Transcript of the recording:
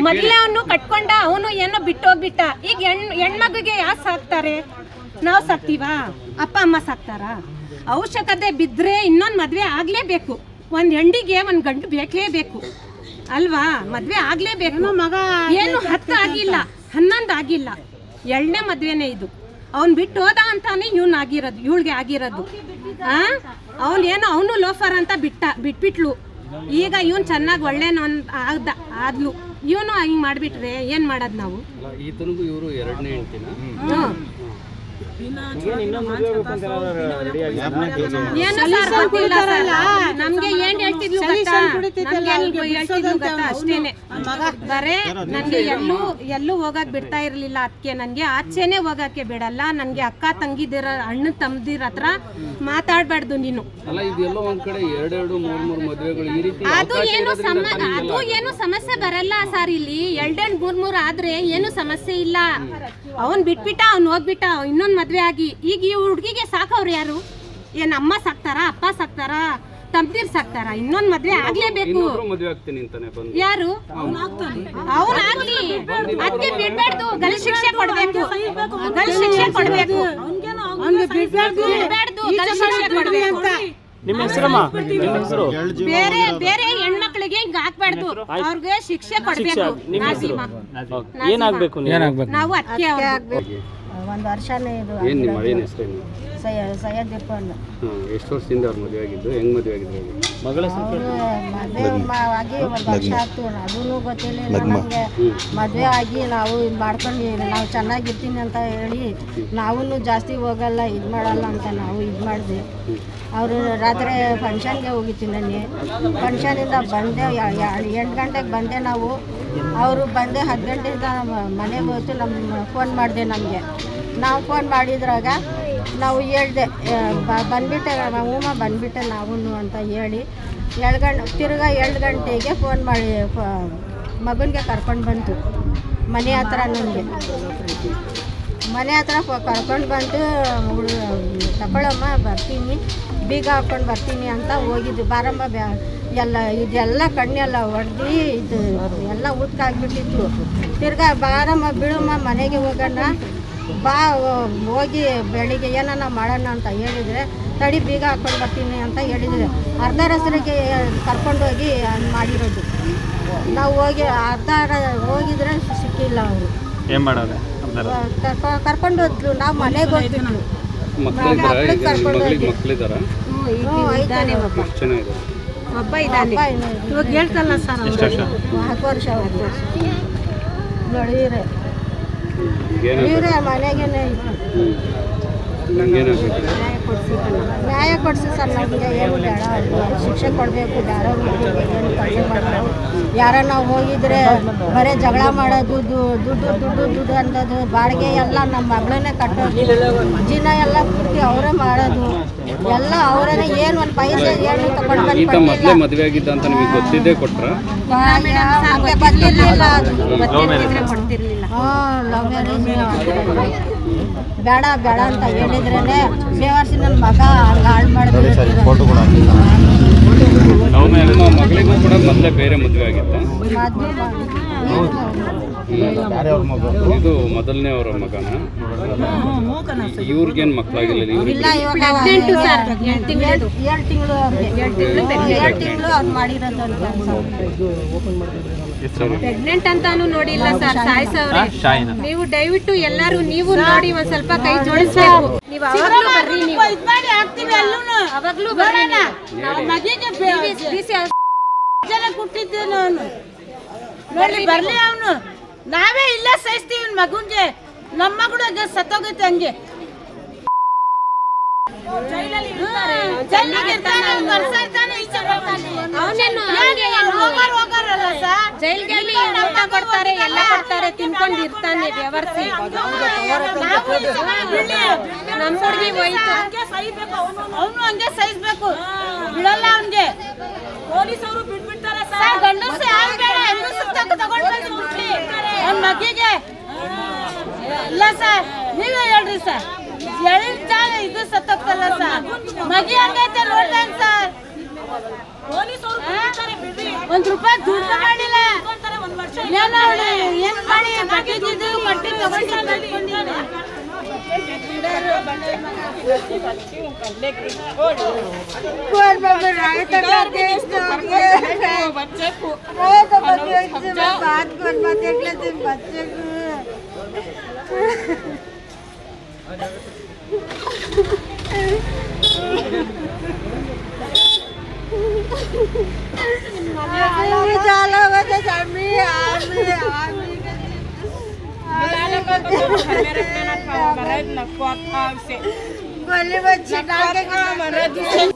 ಮೊದಲೇ ಅವನು ಕಟ್ಕೊಂಡ ಅವನು ಏನೋ ಬಿಟ್ಟು ಹೋಗ್ಬಿಟ್ಟ ಈಗ ಹೆಣ್ ಹೆಣ್ಮಗುಗೆ ಯಾರು ಸಾಕ್ತಾರೆ? ನಾವು ಸಾಕ್ತೀವಾ? ಅಪ್ಪ ಅಮ್ಮ ಸಾಕ್ತಾರ? ಅವಶ್ಯಕತೆ ಬಿದ್ದರೆ ಇನ್ನೊಂದು ಮದುವೆ ಆಗಲೇಬೇಕು. ಒಂದು ಹೆಂಡಿಗೆ ಒಂದು ಗಂಟು ಬೇಕೇಬೇಕು ಅಲ್ವಾ? ಮದುವೆ ಆಗಲೇಬೇಕು. ಮಗ ಏನು ಹತ್ತು ಆಗಿಲ್ಲ ಹನ್ನೊಂದು ಆಗಿಲ್ಲ. ಎರಡನೇ ಮದುವೆನೇ ಇದು. ಅವ್ನು ಬಿಟ್ಟು ಹೋದ ಅಂತಾನೆ ಇವ್ನು ಆಗಿರೋದು ಇವಳಿಗೆ ಆಗಿರೋದು. ಆ? ಅವ್ನು ಏನೋ ಅವನು ಲೋಫರ್ ಅಂತ ಬಿಟ್ಟ ಬಿಟ್ಬಿಟ್ಲು. ಈಗ ಇವನು ಚೆನ್ನಾಗಿ ಒಳ್ಳೆನೋ ಆದ ಆದ್ಲು. ಇವನು ಹಿಂಗೆ ಮಾಡಿಬಿಟ್ರೆ ಏನು ಮಾಡೋದು ನಾವು? ಈತನಿಗೂ ಇವರು ಎರಡನೇ ಹೆಂಡ್ತಿನ? ನಮ್ಗೆ ಏನ್ ಹೇಳ್ತಿದ್ಲು? ಅಷ್ಟೇನೆ. ಬರೇ ನನ್ಗೆ ಎಲ್ಲೂ ಎಲ್ಲೂ ಹೋಗಕ್ ಬಿಡ್ತಾ ಇರ್ಲಿಲ್ಲ ಅದಕ್ಕೆ ನನ್ಗೆ ಆಚೆನೆ ಹೋಗಕ್ಕೆ ಬಿಡಲ್ಲ. ನನ್ಗೆ ಅಕ್ಕ ತಂಗಿದಿರ ಅಣ್ಣ ತಮ್ದಿರ ಹತ್ರ ಮಾತಾಡ್ಬಾರ್ದು ನೀನು. ಅದು ಏನು ಸಮ ಅದು ಏನು ಸಮಸ್ಯೆ ಬರಲ್ಲ ಸರ್ ಇಲ್ಲಿ. ಎರಡೆರಡು ಮೂರ್ ಮೂರ್ ಆದ್ರೆ ಏನು ಸಮಸ್ಯೆ ಇಲ್ಲ. ಅವನ್ ಬಿಟ್ಬಿಟ್ಟ ಅವ್ನ್ ಹೋಗ್ಬಿಟ್ಟ ಇನ್ನೊಂದ್ ಮದ್ವೆ ಆಗಿ ಈಗ ಈ ಹುಡ್ಗಿಗೆ ಸಾಕವ್ರು ಯಾರು? ಏನ್ ಅಮ್ಮ ಸಾಕ್ತಾರ ಅಪ್ಪ ಸಾಕ್ತಾರ ತಂಪೀರ್ ಸಾಕ್ತಾರ? ಇನ್ನೊಂದ್ ಮದ್ವೆ ಆಗ್ಲೇಬೇಕು. ಇನ್ನೊಬ್ರು ಮದುವೆ ಆಗ್ತೀನಿ ಅಂತಾನೆ ಬಂದು. ಯಾರು? ಅವ್ರು ಆಗ್ಲಿ. ಅದಕ್ಕೆ ಬಿಡ್ಬಾರ್ದು. ಗಲ್ ಶಿಕ್ಷೆ ಕೊಡ್ಬೇಕು. ಗಲ್ ಶಿಕ್ಷೆ ಕೊಡ್ಬೇಕು. ಬಿಡ್ಬಾರ್ದು. ಗಲ್ ಶಿಕ್ಷೆ ಕೊಡ್ಬೇಕು. ಬೇರೆ ಬೇರೆ ಹೆಣ್ಮಕ್ಳಿಗೆ ಹಿಂಗ ಹಾಕ್ಬಾರ್ದು. ಅವ್ರಿಗೆ ಶಿಕ್ಷೆ ಕೊಡ್ಬೇಕು. ಏನಾಗ್ಬೇಕು ನೀವು? ನಾವು ಅದಕ್ಕೆ ಒಂದು ವರ್ಷನೇ ಇದು ಏನು ನಿಮ್ಮ ಅಳಿಯನ ಹೆಸರೇನು? ಸಯ್ಯ ಸಯ್ಯದಪ್ಪ ಅಂದ ಹಾಂ ಎಷ್ಟು ವರ್ಷದಿಂದ ಅವ್ರು ಮದುವೆ ಆಗಿದ್ದು? ಹೆಂಗ್ ಮದುವೆ ಆಗಿದ್ರು ಅವ್ರು? ಮಗಳ ಹೆಸರು ಮದುವೆ ಆಗಿ ಒಂದು ವರ್ಷ ಆಯ್ತು. ಅದೂ ಗೊತ್ತಿಲ್ಲ ನಮಗೆ ಮದುವೆ ಆಗಿ ನಾವು ಇದು ಮಾಡ್ಕೊಂಡು ನಾವು ಚೆನ್ನಾಗಿರ್ತೀನಿ ಅಂತ ಹೇಳಿ ನಾವೂ ಜಾಸ್ತಿ ಹೋಗಲ್ಲ ಇದು ಮಾಡಲ್ಲ ಅಂತ ನಾವು ಇದು ಮಾಡಿದೆ. ಅವರು ರಾತ್ರಿ ಫಂಕ್ಷನ್ಗೆ ಹೋಗಿತ್ತು ನನಗೆ ಫಂಕ್ಷನಿಂದ ಬಂದೆ ಎಂಟು ಗಂಟೆಗೆ ಬಂದೆ ನಾವು. ಅವರು ಬಂದೆ ಹತ್ತು ಗಂಟೆಯಿಂದ ಮನೆಗೆ ಹೋಯ್ತು ನಮ್ಮ ಫೋನ್ ಮಾಡಿದೆ ನಮಗೆ. ನಾವು ಫೋನ್ ಮಾಡಿದ್ರಾಗ ನಾವು ಹೇಳ್ದೆ ಬಂದ್ಬಿಟ್ಟೆ ಹೂಮ ಬಂದ್ಬಿಟ್ಟೆ ನಾವು ಅಂತ ಹೇಳಿ. ಎರಡು ಗಂಟೆ ತಿರ್ಗಾ ಎರಡು ಗಂಟೆಗೆ ಫೋನ್ ಮಾಡಿ ಮಗನಿಗೆ ಕರ್ಕೊಂಡು ಬಂತು. ಮನೆ ಹತ್ರ ನನಗೆ ಮನೆ ಹತ್ರ ಕರ್ಕೊಂಡು ಬಂದು ತಗೊಳ್ಳಮ್ಮ ಬರ್ತೀನಿ. ಬೀಗ ಹಾಕೊಂಡು ಬರ್ತೀನಿ ಅಂತ ಹೋಗಿದ್ದು ಬಾರಮ್ಮ ಬ್ಯಾ ಎಲ್ಲ ಇದೆಲ್ಲ ಕಣ್ಣೆಲ್ಲ ಹೊಡೆದು ಇದು ಎಲ್ಲ ಉತ್ಕಾಗ್ಬಿಟ್ಟಿತ್ತು ತಿರ್ಗಾ ಬಾರಮ್ಮ ಬಿಡಮ್ಮ ಮನೆಗೆ ಹೋಗೋಣ. ಬಾ ಹೋಗಿ ಬೆಳಿಗ್ಗೆ ಏನನ್ನ ಮಾಡೋಣ ಅಂತ ಹೇಳಿದರೆ ತಡಿ ಬೀಗ ಹಾಕೊಂಡು ಬರ್ತೀನಿ ಅಂತ ಹೇಳಿದರೆ ಅರ್ಧ ರಸರಿಗೆ ಕರ್ಕೊಂಡೋಗಿ ಹಂಗ್ ಮಾಡಿರೋದು. ನಾವು ಹೋಗಿ ಅರ್ಧ ಹೋಗಿದ್ರೆ ಸಿಕ್ಕಿಲ್ಲ ಅವರು. ಏನು ಮಾಡೋದೆ ಕರ್ಕೊಂಡು ಹೋದ್ಲು. ನಾವು ಮನೆಗೆ ಹೋಗ್ಬಿಟ್ಲು ನಿಮ್ಮ ಮಗಳಿಗೆ ಮಕ್ಳಿದಾರ? ಇದ್ದಾನೆ ಎಷ್ಟು ಜನ ಇದೆ ಒಬ್ಬ ಇದ್ದಾನೆ. ಇವಾಗ ಹೇಳ್ತಲ್ಲ ಸರ್ ಎಷ್ಟು ವರ್ಷ? ಹತ್ತು ವರ್ಷ ಹತ್ತು ವರ್ಷ ಇವರೇ. ಮನೆಗೇನೆ ನ್ಯಾಯ ಕೊಡಿಸಿ ಸರ್ ನಮಗೆ ಏನು ಬೇಡ ಶಿಕ್ಷೆ ಕೊಡಬೇಕು ಯಾರೋ ಏನು ಕಡಿಮೆ ಮಾಡಬೇಕು ಯಾರೋ ನಾವು ಹೋಗಿದ್ರೆ ಬರೀ ಜಗಳ ಮಾಡೋದು ದುಡ್ಡು ದುಡ್ಡು ದುಡ್ಡು ಅನ್ನೋದು ಬಾಡಿಗೆ ಎಲ್ಲ ನಮ್ಮ ಮಗಳನ್ನೇ ಕಟ್ಟೋದು. ಜೀವನ ಎಲ್ಲ ಪೂರ್ತಿ ಅವರೇ ಮಾಡೋದು. ಎಲ್ಲ ಅವರೇ ಏನು ಒಂದು ಪೈಸೆ ಏನು ತಗೊಂಡು ಬಂದು ಮದುವೆ ಆಗಿದ್ದ ಅಂತ ನಿಮಗೆ ಗೊತ್ತಿದ್ದೇ ಕೊಟ್ರ? ಬರ್ತಿರ್ಲಿಲ್ಲ ಹಾಂ ಲವ್ ಮ್ಯಾರೇಜ್ ಬೇಡ ಬೇಡ ಅಂತ ಹೇಳಿದ್ರೇನೆ ಬೇವರ್ಸಿ ನನ್ನ ಮಗ ಹಂಗೆ ಹಾಳು ಮಾಡಿದ್ರೆ ಮಗಳಿಗೂ ಕೂಡ ಮೊದಲೇ ಬೇರೆ ಮದುವೆ ಆಗಿತ್ತ? ಇದು ಮೊದಲನೇ ಅವರ ಮಗನ. ಇವ್ರಿಗೇನು ಮಕ್ಕಳಾಗಿಲ್ಲ ಇವ್ರಿಗೆ ಇಲ್ಲ ಇವಾಗ ಪ್ರೆಗ್ನೆಂಟು ಸರ್. ಎರಡು ತಿಂಗಳು ಎರಡು ತಿಂಗಳು ಅವ್ರಿಗೆ. ಎರಡು ತಿಂಗಳು ಅವ್ರು ಮಾಡಿರೋದು ಅಂತ ಪ್ರೆಗ್ನೆಂಟ್ ಅಂತಾನು ನೋಡಿಲ್ಲ ಸರ್ ಸಾಯಿಸವ್ರೆ. ಶಾಯಿನ. ನೀವು ದಯವಿಟ್ಟು ಎಲ್ಲಾರು ನೀವು ನೋಡಿ ಒಂದ್ ಸ್ವಲ್ಪ ಕೈ ಜೋಡಿಸ್ಬೇಕು. ನೀವು ಅವಾಗ್ಲೂ ಬರ್ರಿ ನೀವು. ಅವಾಗ್ಲೂ ಬರೋಣ ಜನ ಕೊಟ್ಟಿದ್ದೇನು ಅವನು ನೋಡ್ಲಿ ಬರ್ಲಿ ಅವನು. ನಾವೇ ಇಲ್ಲ ಸಹಿಸ್ತೀವಿ ಮಗುನ್ಗೆ. ನಮ್ಮ ಮಗಳು ಹಂಗೆ ಸತ್ತೋಗುತ್ತೆ ಹಂಗೆ. ಕೊಡ್ತಾರೆ ಎಲ್ಲ ಕೊಡ್ತಾರೆ ತಿನ್ಕೊಂಡು ಇರ್ತಾನೆ ವ್ಯವಸ್ಥೆ. ನಮ್ಮ ಹುಡುಗಿ ಹೋಯ್ತು. ಅವನು ಹಂಗೆ ಸಹಿಸ್ಬೇಕು ಬಿಡಲ್ಲ ಅವನ್ಗೆ. ಪೊಲೀಸರು ಬಿಟ್ಬಿಡ್ತಾರೆ ಸರ್ ಗಂಡಸು ಯಾರು ಬೇಡ ಹೆಂಗಸು ತಗೊಂಡು ತಗೊಂಡು ಬಿಟ್ಲಿ ಅವ್ನ ಮಗಿಗೆ ಇಲ್ಲ ಸರ್, ನೀವೇ ಹೇಳ್ರಿ ಸರ್. ಎಳಿನ ಜಾಗ ಇದು ಸತ್ತಲ್ಲ ಸರ್. ಮಗಿ ಹಂಗೈತೆ ನೋಡ್ತೇನೆ ಸರ್. ಒಂದ್ ರೂಪಾಯಿ ದುಡ್ಡು ಮಾಡಿಲ್ಲ. ಏನ್ ವರ್ಷ ಏನೋ ಮಾಡಿ? ಕಟ್ಟಿದ್ದು ಕಟ್ಟಿ ತಗೊಂಡು ಕಟ್ಕೊಂಡಿದ್ದಾಳೆ. पर बाबा राय तक देश तो बच्चे को वो तो बच्चे से मैं बात कर पाते अगले दिन बच्चे को ये जाला बच्चे आमी आमी आमी મહેનત કરવાનો પ્રયત્ન આવશે ભલે વચ્ચે